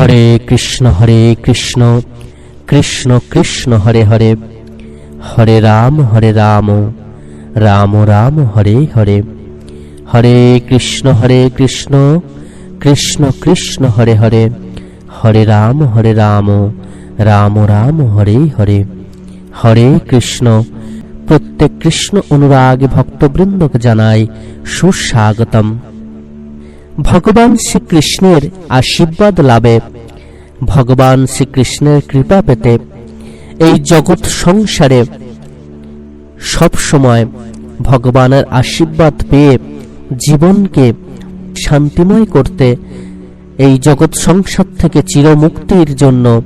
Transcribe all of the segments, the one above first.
হরে কৃষ্ণ হরে কৃষ্ণ কৃষ্ণ কৃষ্ণ, হরে হরে। হরে রাম হরে রাম রাম রাম, হরে হরে। হরে কৃষ্ণ হরে কৃষ্ণ কৃষ্ণ কৃষ্ণ, হরে হরে। হরে রাম হরে রাম রাম রাম, হরে হরে। হরে কৃষ্ণ, প্রত্যেক কৃষ্ণ অনুরাগী ভক্তবৃন্দকে জানাই সুস্বাগতম। ভগবান শ্রীকৃষ্ণের আশীর্বাদ লাভে। ভগবান শ্রীকৃষ্ণের কৃপা পেতে এই জগৎ সংসারে সব সময় ভগবানের আশীর্বাদ পেয়ে জীবনকে শান্তিময় করতে এই জগৎ সংসার থেকে চিরমুক্তির জন্য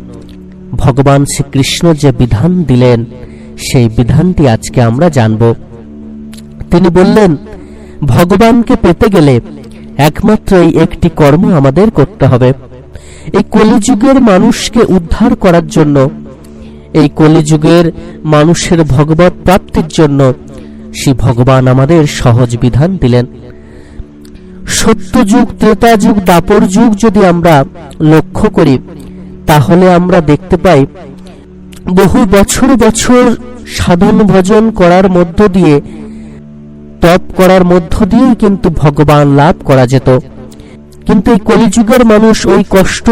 ভগবান শ্রীকৃষ্ণ যে বিধান দিলেন, সেই বিধানটি আজকে আমরা জানব। তিনি বললেন, ভগবানকে পেতে গেলে একমাত্র এই একটি কর্ম আমাদের করতে হবে। এই কলিযুগের মানুষকে উদ্ধার করার জন্য, এই কলিযুগের মানুষের ভগবত প্রাপ্তির জন্য শ্রী ভগবান আমাদের সহজ বিধান দিলেন। সত্য যুগ ত্রেতা যুগ দাপর যুগ যদি আমরা লক্ষ্য করি, তাহলে আমরা দেখতে পাই, বহু বছর বছর সাধন ভজন করার মধ্য দিয়ে তপ করার মধ্য দিয়েই কিন্তু ভগবান লাভ করা যেত। কিন্তু এই কলিযুগের মানুষ ওই কষ্ট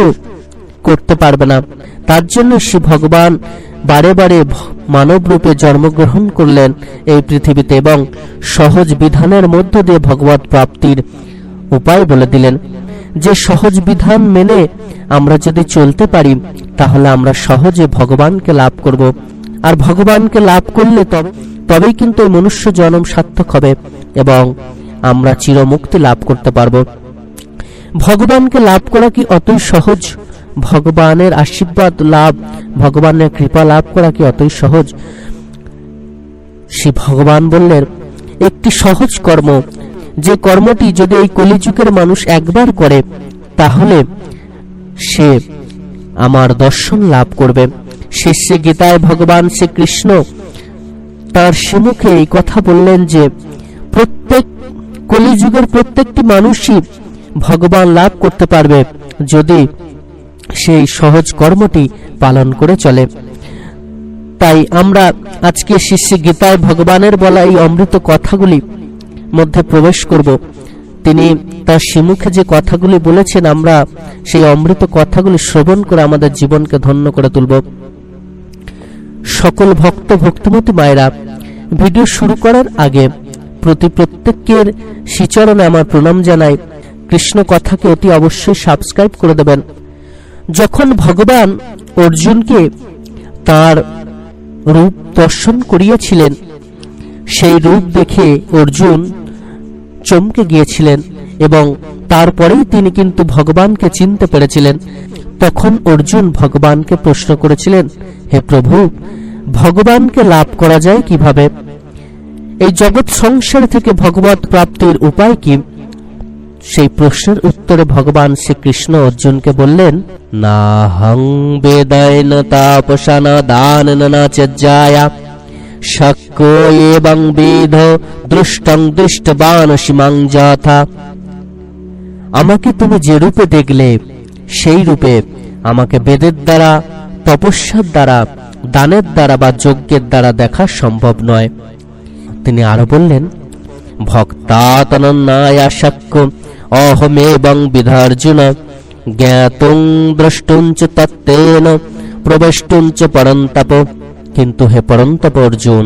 করতে পারবে না। তার জন্য সে ভগবান বারে বারে মানব রূপে জন্মগ্রহণ করলেন এই পৃথিবীতে এবং সহজ বিধানের মধ্য দিয়ে ভগবত প্রাপ্তির উপায় বলে দিলেন। যে সহজ বিধান মেনে আমরা যদি চলতে পারি, তাহলে আমরা সহজে ভগবানকে লাভ করব। আর ভগবানকে লাভ করলে তবে তবেই কিন্তু মনুষ্য জন্ম সার্থক হবে এবং আমরা চিরমুক্তি লাভ করতে পারব। ভগবানকে লাভ করা কি অতই সহজ? ভগবানের আশীর্বাদ লাভ, ভগবানের কৃপা লাভ করা কি অতই সহজ? শ্রী ভগবান বললেন, একটি সহজ কর্ম, যে কর্মটি যদি এই কলিযুগের মানুষ একবার করে, তাহলে সে আমার দর্শন লাভ করবে। শেষে গীতায় ভগবান শ্রীকৃষ্ণ তার সম্মুখে এই কথা বললেন যে, প্রত্যেক কলিযুগের প্রত্যেকটি মানুষই ভগবান লাভ করতে পারবে যদি সেই সহজ কর্মটি পালন করে চলে। তাই আমরা আজকে শিষ্য গীতায় ভগবানের বলা এই অমৃত কথাগুলি মধ্যে প্রবেশ করব। তিনি তার শিমুখে যে কথাগুলি বলেছেন, আমরা সেই অমৃত কথাগুলি শ্রবণ করে আমাদের জীবনকে ধন্য করে তুলব। সকল ভক্ত ভক্তিমতী মায়েরা ভিডিও শুরু করার আগে প্রতি প্রত্যেকের শ্রীচরণে আমার প্রণাম জানাই। কৃষ্ণ কথাকে অতি অবশ্যই সাবস্ক্রাইব করে দেবেন। যখন ভগবান অর্জুনকে তার রূপ দর্শন করিয়েছিলেন, সেই রূপ দেখে অর্জুন চমকে গিয়েছিলেন এবং তারপরেই তিনি কিন্তু ভগবানকে চিনতে পেরেছিলেন। তখন অর্জুন ভগবানকে প্রশ্ন করেছিলেন, হে প্রভু, ভগবানকে লাভ করা যায় কীভাবে? এই জগৎ সংসার থেকে ভগবত প্রাপ্তির উপায় কি? সেই প্রশ্নের উত্তরে ভগবান শ্রীকৃষ্ণ অর্জুনকে বললেন না হং বেদায় ন তাপসান দান না চজ্জায়া শক্য এবং বিধ দৃষ্টং দৃষ্টবান সীমাং যথা। আমাকে তুমি যে রূপে দেখলে সেই রূপে আমাকে বেদের দ্বারা, তপস্যার দ্বারা, দানের দ্বারা বা যজ্ঞের দ্বারা দেখা সম্ভব নয়। তিনি আরও বললেন ভক্তাতনন্নায়া শক্য অহমেবং বিধার্জুন, জ্ঞাতুং দ্রষ্টুঞ্চ তত্ত্বেন প্রবেষ্টুঞ্চ পরন্তপ। কিন্তু হে পরন্তপ অর্জুন,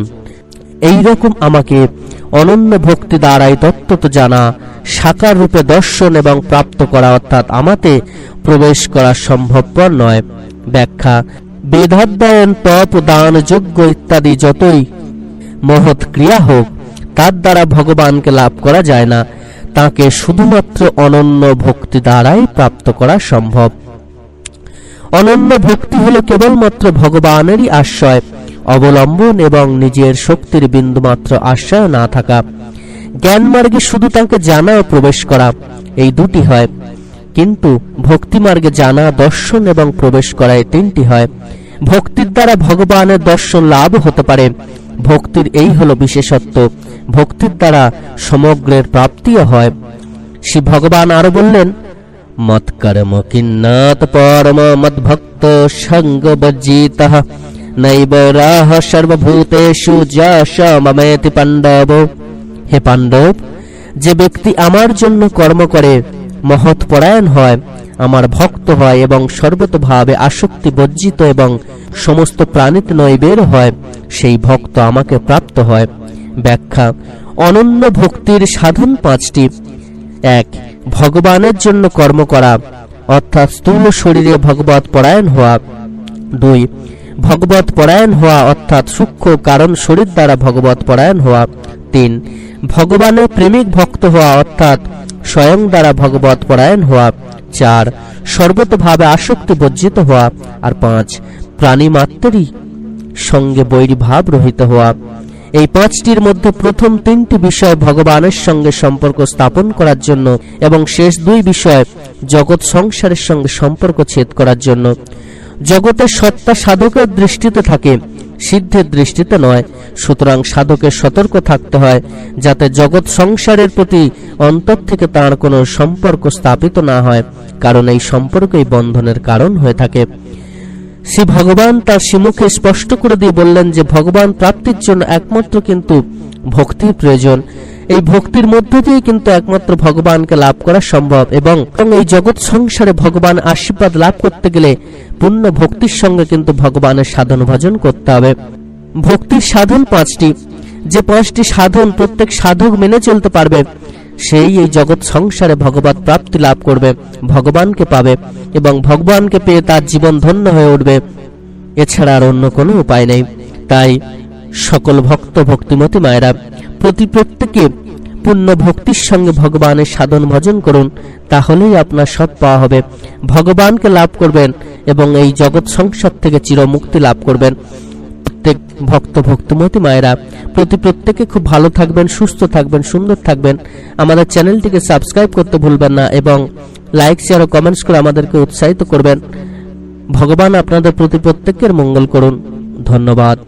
এইরকম আমাকে অনন্য ভক্তি দ্বারাই তত্ত্ব জানা সাকার রূপে দর্শন এবং প্রাপ্ত করা অর্থাৎ আমাতে প্রবেশ করা সম্ভবপর নয়। ব্যাখ্যা, বেদাধ্যায়ন, তপ, দান, যজ্ঞ ইত্যাদি যতই মহৎ ক্রিয়া হোক, তার দ্বারা ভগবানকে লাভ করা যায় না। তাকে শুধুমাত্র অনন্য ভক্তি দ্বারাই প্রাপ্ত করা সম্ভব। অনন্য ভক্তি হলো কেবলমাত্র ভগবানেরই আশ্রয়, অবলম্বন এবং নিজের শক্তির বিন্দুমাত্র আশ্রয় না থাকা। জ্ঞান মার্গে শুধু তাকে জানা ও প্রবেশ করা, এই দুটি হয়। কিন্তু ভক্তি মার্গে জানা, দর্শন এবং প্রবেশ করা, এই তিনটি হয়। ভক্তির দ্বারা ভগবানের দর্শন লাভ হতে পারে। ভক্তির এই হলো বিশেষত্ব। ভক্তির দ্বারা সমগ্রের প্রাপ্তিও হয়। শ্রী ভগবান আরও বললেন, মৎকর্ম কিন্নাত পরম মদ্ভক্ত সঙ্গবজ্জিতঃ, নৈব রাহ সর্বভূতেষু যশ মমেতি পাণ্ডব। হে পাণ্ডব, যে ব্যক্তি আমার জন্য কর্ম করে, মহৎ পরায়ণ হয়, আমার ভক্ত হয় এবং সর্বতভাবে আসক্তি বর্জিত এবং সমস্ত প্রাণীতে নৈবের হয়, সেই ভক্ত আমাকে প্রাপ্ত হয়। ব্যাখ্যা, অনন্য ভক্তির সাধন পাঁচটি। এক, ভগবানের জন্য কর্ম করা, অর্থাৎ স্থূল শরীরে ভগবত পরায়ণ হওয়া। দুই ভগবত পরায়ণ হওয়া, অর্থাৎ সূক্ষ্ম কারণ শরীর দ্বারা ভগবত পরায়ণ হওয়া। তিন ভগবানের প্রেমিক ভক্ত হওয়া অর্থাৎ স্বয়ং দ্বারা ভগবত পরায়ণ হওয়া চার, সর্বতভাবে আসক্তি বর্জিত হওয়া আর পাঁচ, প্রাণী মাত্রেরই সঙ্গে বৈরী ভাব রহিত হওয়া। এই পাঁচটির মধ্যে প্রথম তিনটি বিষয় ভগবানের সঙ্গে সম্পর্ক স্থাপন করার জন্য এবং শেষ দুই বিষয় জগৎ সংসারের সঙ্গে সম্পর্ক ছেদ করার জন্য। জগতের সত্তা সাধকের দৃষ্টিতে থাকে। সিদ্ধের দৃষ্টিতে নয়। সুতরাং সাধকের সতর্ক থাকতে হয়, যাতে জগৎ সংসারের প্রতি অন্তর থেকে তার কোনো সম্পর্ক স্থাপিত না হয়, কারণ এই সম্পর্কই বন্ধনের কারণ হয়ে থাকে। শ্রী ভগবান তার শ্রীমুখে স্পষ্ট করে দিয়ে বললেন যে, ভগবান প্রাপ্তির জন্য একমাত্র কিন্তু ভক্তির প্রয়োজন। এই ভক্তির মধ্য দিয়ে কিন্তু একমাত্র ভগবানকে লাভ করা সম্ভব এবং এই জগৎ সংসারে ভগবান আশীর্বাদ লাভ করতে গেলে পূর্ণ ভক্তির সঙ্গে কিন্তু ভগবানের সাধন ভজন করতে হবে। ভক্তির সাধন পাঁচটি। যে পাঁচটি সাধন প্রত্যেক সাধক মেনে চলতে পারবে, সেই এই জগৎ সংসারে ভগবত প্রাপ্তি লাভ করবে, ভগবানকে পাবে এবং ভগবানকে পেয়ে তার জীবন ধন্য হয়ে উঠবে। এছাড়া আর অন্য কোনো উপায় নেই। তাই সকল ভক্ত, ভক্তিমতী মায়েরা, প্রতি প্রত্যেকে পূর্ণ ভক্তির সঙ্গে ভগবানের সাধন ভজন করুন, তাহলেই আপনার সব পাওয়া হবে। ভগবানকে লাভ করবেন এবং এই জগৎ সংসার থেকে চিরমুক্তি লাভ করবেন। প্রত্যেক ভক্ত, ভক্তিমতী মায়েরা, প্রতি প্রত্যেকে খুব ভালো থাকবেন, সুস্থ থাকবেন, সুন্দর থাকবেন। আমাদের চ্যানেলটিকে সাবস্ক্রাইব করতে ভুলবেন না এবং লাইক, শেয়ার ও কমেন্টস করে আমাদেরকে উৎসাহিত করবেন। ভগবান আপনাদের প্রতি প্রত্যেকের মঙ্গল করুন। ধন্যবাদ।